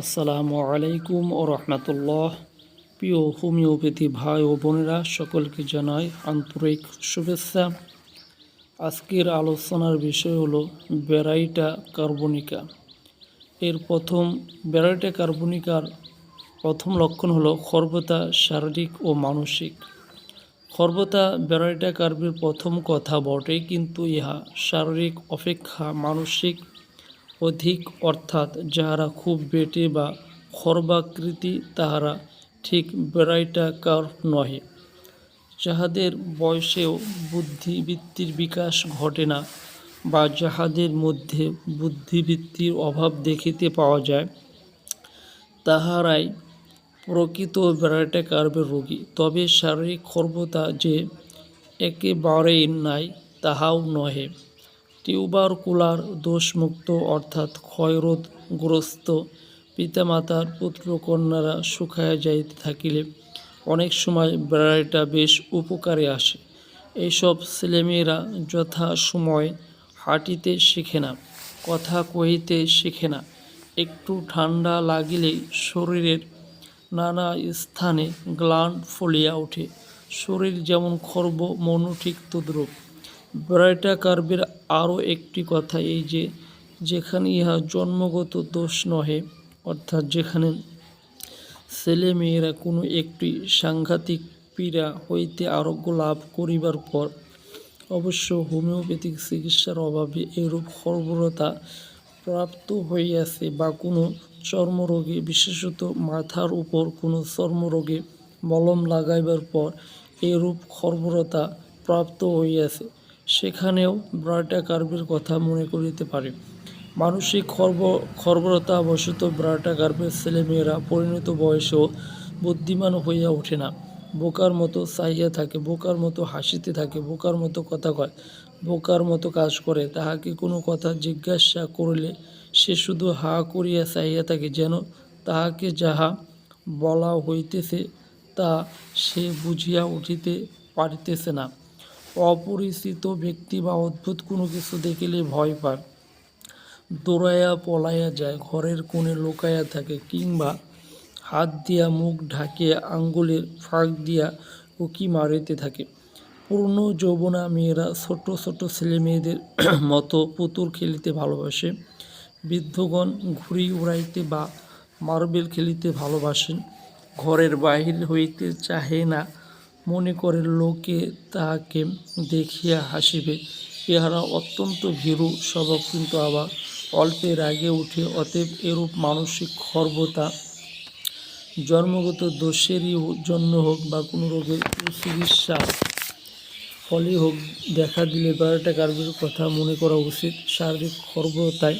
আসসালামু আলাইকুম ও রহমতুল্লাহ। প্রিয় হোমিওপ্যাথি ভাই ও বোনেরা, সকলকে জানাই আন্তরিক শুভেচ্ছা। আজকের আলোচনার বিষয় হলো ব্যারাইটা কার্বনিকা। এর প্রথম ব্যারাইটা কার্বনিকার প্রথম লক্ষণ হলো খর্বতা শারীরিক ও মানসিক। খর্বতা ব্যারাইটা কার্বের প্রথম কথা বটে কিন্তু ইহা শারীরিক অপেক্ষা মানসিক অধিক অর্থাৎ যাহারা খুব বেটে বা খর্বাকৃতি, তাহারা ঠিক বেড়াইটাকার নহে। যাহাদের বয়সেও বুদ্ধিবৃত্তির বিকাশ ঘটে না বা যাহাদের মধ্যে বুদ্ধিবৃত্তির অভাব দেখিতে পাওয়া যায়, তাহারাই প্রকৃত বেড়াইটা রোগী। তবে শারীরিক খর্বতা যে একেবারেই নাই, তাহাও নহে। টিউবারকুলার দোষমুক্ত অর্থাৎ ক্ষয়রোধগ্রস্ত পিতামাতার পুত্রকন্যারা শুকাইয়া যাইতে থাকিলে অনেক সময় বেড়াইটা বেশ উপকারে আসে। এইসব ছেলেমেয়েরা যথা সময় হাঁটিতে শিখে না, কথা কহিতে শিখে না। একটু ঠান্ডা লাগিলেই শরীরের নানা স্থানে গ্লান ফলিয়া ওঠে। শরীর যেমন খর্ব, মনও ঠিক তদ্রূপ। ব্রাইটা কার্বের আরও একটি কথা এই যে যেখানে ইহা জন্মগত দোষ নহে, অর্থাৎ যেখানে ছেলে মেয়েরা কোনো একটি সাংঘাতিক পীড়া হইতে আরোগ্য লাভ করিবার পর অবশ্য হোমিওপ্যাথিক চিকিৎসার অভাবে এরূপ খর্বরতা প্রাপ্ত হইয়াছে বা কোনো চর্মরোগে, বিশেষত মাথার উপর কোনো চর্মরোগে মলম লাগাইবার পর এরূপ খর্বরতা প্রাপ্ত হইয়াছে। সেখানেও ব্রাটা কার্বের কথা মনে করিতে পারে। মানসিক খর্ব খর্বরতা বশত ব্রাটা কার্বের ছেলেমেয়েরা পরিণত বয়সেও বুদ্ধিমান হইয়া ওঠে না। বোকার মতো চাহিয়া থাকে, বোকার মতো হাসিতে থাকে, বোকার মতো কথা কয়, বোকার মতো কাজ করে। তাহাকে কোনো কথা জিজ্ঞাসা করিলে সে শুধু হা করিয়া চাহিয়া থাকে যেন তাহাকে যাহা বলা হইতেছে তা সে বুঝিয়া উঠিতে পারিতেছে না। অপরিচিত ব্যক্তি বা অদ্ভুত কোনো কিছু দেখিলে ভয় পায়। দৌড়াইয়া পলাইয়া যায়, ঘরের কোণে লুকাইয়া থাকে কিংবা হাত দিয়া মুখ ঢাকিয়া আঙ্গুলের ফাঁক দিয়া উকি মারিতে থাকে। পূর্ণ যৌবনা মেয়েরা ছোট ছোট ছেলে মেয়েদের মতো পুতুল খেলিতে ভালোবাসে। বৃদ্ধগণ ঘুড়ি উড়াইতে বা মার্বেল খেলিতে ভালোবাসেন। ঘরের বাহির হইতে চাহে না মনে করে লোকে তাহাকে দেখিয়া হাসিবে। ইহারা অত্যন্ত ভীরু স্বভাব, কিন্তু আবার অল্পে রাগে উঠে অতএব এরূপ মানসিক খর্বতা, জন্মগত দোষেরই জন্য হোক বা কোনো রোগের চিকিৎসা ফলে হোক, দেখা দিলে বারোটা কার্যের কথা মনে করা উচিত। শারীরিক খর্বতায়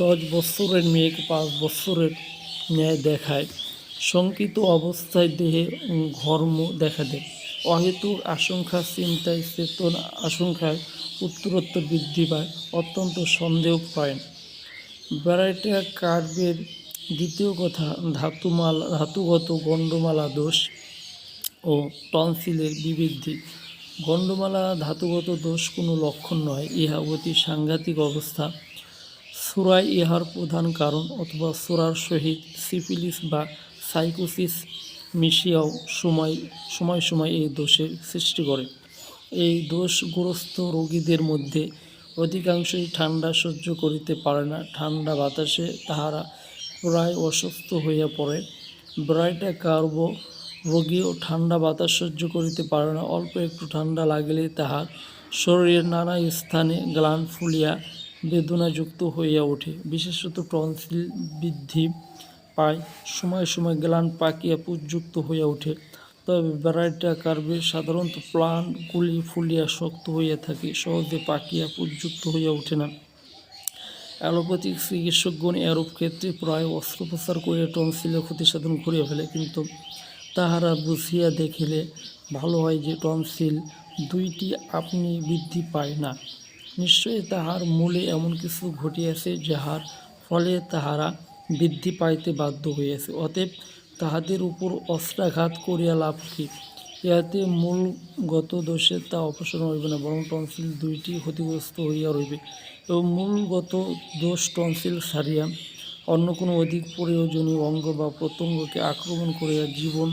দশ বৎসরের মেয়েকে পাঁচ বৎসরের ন্যায় দেখায়। শঙ্কিত অবস্থায় দেহে ঘর্ম দেখা দেয়। অহেতুর আশঙ্কা, চিন্তায় চেতন আশঙ্কায় উত্তরোত্তর বৃদ্ধি পায়, অত্যন্ত সন্দেহ পায়। ব্যারাইটা কার্বের দ্বিতীয় কথা, ধাতুমাল, ধাতুগত গণ্ডমালা দোষ ও টনসিলের বিবৃদ্ধি গণ্ডমালা, ধাতুগত দোষ কোনো লক্ষণ নয়, ইহা অতি সাংঘাতিক অবস্থা। সুরাই ইহার প্রধান কারণ অথবা সুরার সহিত সিফিলিস বা সাইকোসিস মিশিয়াও সময় সময় সময় এই দোষের সৃষ্টি করে। এই দোষগ্রস্ত রোগীদের মধ্যে অধিকাংশই ঠান্ডা সহ্য করিতে পারে না। ঠান্ডা বাতাসে তাহারা প্রায় অসুস্থ হইয়া পড়ে। ব্রাইটা কার্ব রোগীও ঠান্ডা বাতাস সহ্য করিতে পারে না। অল্প একটু ঠান্ডা লাগিলেই তাহার শরীরের নানা স্থানে গ্লান ফুলিয়া বেদনাযুক্ত হইয়া ওঠে। বিশেষত টনসিল বৃদ্ধি পায়, সময় সময় গ্লান পাকিয়া পুজযুক্ত হইয়া ওঠে। তবে ব্যারাইটা কার্বে সাধারণত প্লান্টগুলি ফুলিয়া শক্ত হইয়া থাকে, সহজে পাকিয়া পুজযুক্ত হইয়া ওঠে না। অ্যালোপ্যাথিক চিকিৎসকগণ এরূপ ক্ষেত্রে প্রায় অস্ত্রোপচার করিয়া টনসিলের ক্ষতি সাধন করিয়া ফেলে, কিন্তু তাহারা বুঝিয়া দেখিলে ভালো হয় যে টনসিল দুইটি আপনি বৃদ্ধি পায় না। নিশ্চয়ই তাহার মূলে এমন কিছু ঘটিয়াছে, যাহার ফলে তাহারা বৃদ্ধি পাইতে বাধ্য হইয়াছে। অতএব তাহাদের উপর অস্ত্রাঘাত করিয়া লাভ কি? ইহাতে মূলগত দোষের তা অপসারণ হইবে না, বরং টনসিল দুইটি ক্ষতিগ্রস্ত হইয়া রইবে এবং মূলগত দোষ টনসিল সারিয়া অন্য কোনো অধিক প্রয়োজনীয় অঙ্গ বা প্রত্যঙ্গকে আক্রমণ করিয়া জীবন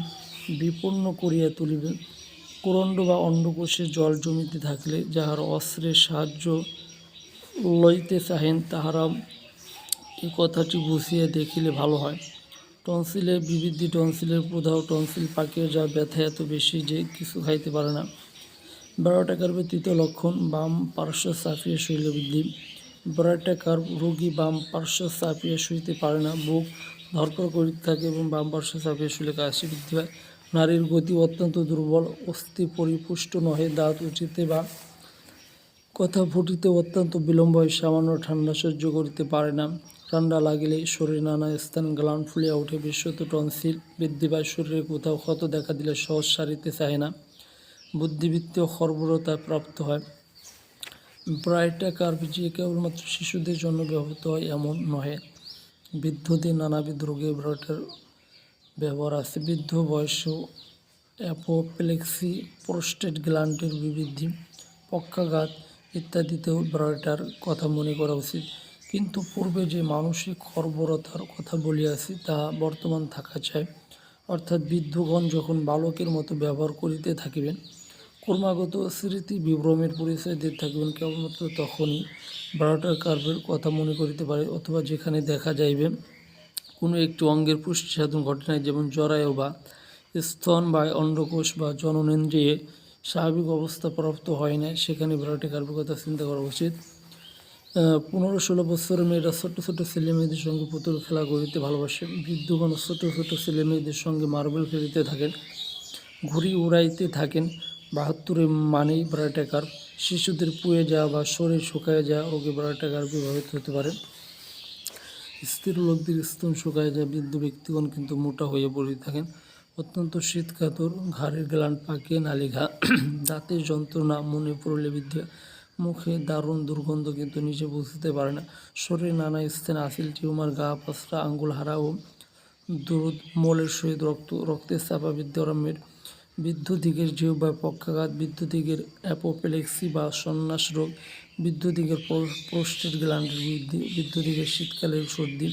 বিপন্ন করিয়া তুলিবে কোরণ্ড বা অন্ডকোষে জল জমিতে থাকলে যাহার অস্ত্রের সাহায্য লইতে চাহেন, তাহারা এই কথাটি বুঝিয়ে দেখিলে ভালো হয়। টনসিলের বিবৃদ্ধি টনসিলের প্রদাহ, টনসিল পাকিয়ে যা ব্যথা এত বেশি যে কিছু খাইতে পারে না। ব্যারোটাকার তৃতীয় লক্ষণ, বাম, পার্শ্ব চাপিয়ে শৈল বৃদ্ধি ব্যারোটাকার রোগী বাম, পার্শ্ব চাপিয়ে শুইতে পারে না। বুক ধরপড় করিতে থাকে এবং বাম, পার্শ্ব চাপিয়ে শুলে কাশি বৃদ্ধি হয়। নারীর গতি অত্যন্ত দুর্বল, অস্থি পরিপুষ্ট নহে, দাঁত উচিতে বা কথা ফুটিতে অত্যন্ত বিলম্ব হয়, সামান্য ঠান্ডা সহ্য করিতে পারে না। ঠান্ডা লাগিলে শরীর নানা স্থান গ্লান ফুলিয়া ওঠে। বিশ্বত টনসিল বৃদ্ধি পায় শরীরে কোথাও ক্ষত দেখা দিলে সহজ সারিতে চায় না। বুদ্ধিবৃত্তীয় খর্বরতা প্রাপ্ত হয়। ব্রাইটা কার্ভ যে কেবলমাত্র শিশুদের জন্য ব্যবহৃত হয় এমন নহে। বৃদ্ধদের নানাবিধ রোগে ব্রাইটার ব্যবহার আছে। বৃদ্ধ বয়সেও অ্যাপোপ্লেক্সি, প্রোস্টেট গ্ল্যান্ডের বিবৃদ্ধি পক্ষাঘাত ইত্যাদিতেও ব্রাইটার কথা মনে করা উচিত। কিন্তু পূর্বে যে মানসিক খর্বরতার কথা বলিয়াছি, তা বর্তমান থাকা চাই। অর্থাৎ বৃদ্ধগণ যখন বালকের মতো ব্যবহার করিতে থাকিবেন, ক্রমাগত স্মৃতি বিভ্রমের পরিচয় দিতে থাকবেন, কেবলমাত্র তখনই বারোটার কার্ভের কথা মনে করিতে পারে, অথবা যেখানে দেখা যাইবে কোনো একটি অঙ্গের পুষ্টি সাধন ঘটনায়, যেমন জরায়ু বা স্তন বা অন্ডকোষ বা জননেন্দ্রিয়ে স্বাভাবিক অবস্থা প্রাপ্ত হয় না সেখানে বিরাটে কার্ভের কথা চিন্তা করা উচিত। পনেরো ষোলো বছরের মেয়েরা ছোট ছোট ছেলে মেয়েদের সঙ্গে পুতুল খেলা করিতে ভালোবাসে। বৃদ্ধগণ ছোট ছোট ছেলে মেয়েদের সঙ্গে মার্বেল খেলিতে থাকেন, ঘুড়ি উড়াইতে থাকেন বাহাত্তরে মানেই ব্রাটাকার শিশুদের পুয়ে যাওয়া বা শরীর শুকায় যাওয়া রোগে ব্রাটাকার প্রভাবিত হতে পারে। স্থির লোকদের স্তন শুকায় যায়, বৃদ্ধ ব্যক্তিগণ কিন্তু মোটা হয়ে পড়ে থাকেন। অত্যন্ত শীতকাতর, ঘাড়ের গ্লান পাকে, নালিঘা। দাঁতের যন্ত্রণা, মনে পড়লে বৃদ্ধি। মুখে দারুণ দুর্গন্ধ কিন্তু নিজে বুঝতে পারে না। শরীরে নানা স্থানে আসিল, টিউমার, গা পাসরা আঙ্গুল হারা ও দুধ মলের সহিত রক্ত রক্তের চাপা বৃদ্ধারম্যের বৃদ্ধদিগের জিহ্বার বা পক্ষাঘাত বৃদ্ধদিগের অ্যাপোপ্লেক্সি বা সন্ন্যাস রোগ বৃদ্ধদিগের প্রোস্টেট গ্ল্যান্ডের বৃদ্ধি বৃদ্ধদিগের শীতকালের সর্দি,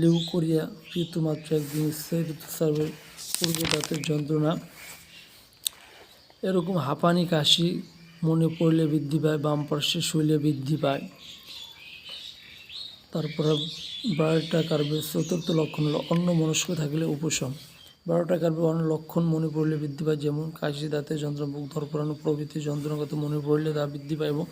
লিউকোরিয়া, ঋতুমাত্র একদিন স্থায়ী ঋতুস্রাবের পূর্বে দাঁতের যন্ত্রণা। এরকম হাঁপানি, কাশি মনে পড়লে বৃদ্ধি পায়, বাম পার্শ্বে শৈলে বৃদ্ধি পায়। তারপরে বারোটা কার্বের চতুর্থ লক্ষণ হলো অন্য মনস্ক থাকলে উপশম। বারোটা কার্বে অন্য লক্ষণ মনে পড়লে বৃদ্ধি পায়, যেমন কাশি দাঁতের যন্ত্রণা, বুক ধরপড়ানো প্রভৃতি যন্ত্রণাগত মনে পড়লে তা বৃদ্ধি পায় এবং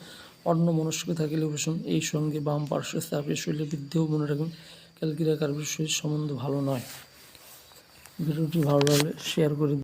অন্য মনস্ক থাকলে উপশম। এই সঙ্গে বাম পার্শ্ব চাপের শৈলে বৃদ্ধিও মনে রাখবেন। ক্যালকিরা কার্বের সহিত সম্বন্ধ ভালো নয়। ভিডিওটি ভালো লাগলে শেয়ার করে।